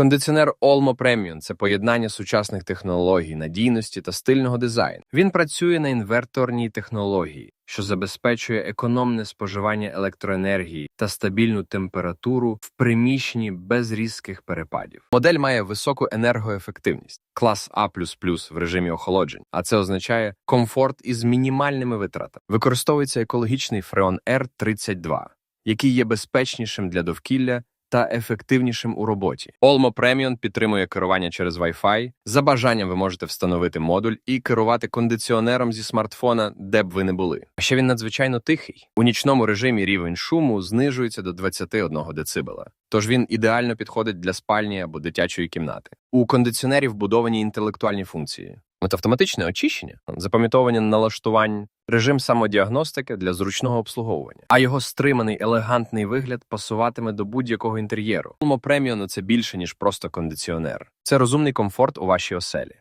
Кондиціонер Olmo Premium – це поєднання сучасних технологій, надійності та стильного дизайну. Він працює на інверторній технології, що забезпечує економне споживання електроенергії та стабільну температуру в приміщенні без різких перепадів. Модель має високу енергоефективність, клас А в режимі охолоджень, а це означає комфорт із мінімальними витратами. Використовується екологічний Freon R32, який є безпечнішим для довкілля та ефективнішим у роботі. Olmo Premium підтримує керування через Wi-Fi. За бажанням ви можете встановити модуль і керувати кондиціонером зі смартфона, де б ви не були. А ще він надзвичайно тихий. У нічному режимі рівень шуму знижується до 21 децибела. Тож він ідеально підходить для спальні або дитячої кімнати. У кондиціонері вбудовані інтелектуальні функції. От автоматичне очищення, запам'ятовування налаштувань, режим самодіагностики для зручного обслуговування. А його стриманий елегантний вигляд пасуватиме до будь-якого інтер'єру. Premium – це більше ніж просто кондиціонер. Це розумний комфорт у вашій оселі.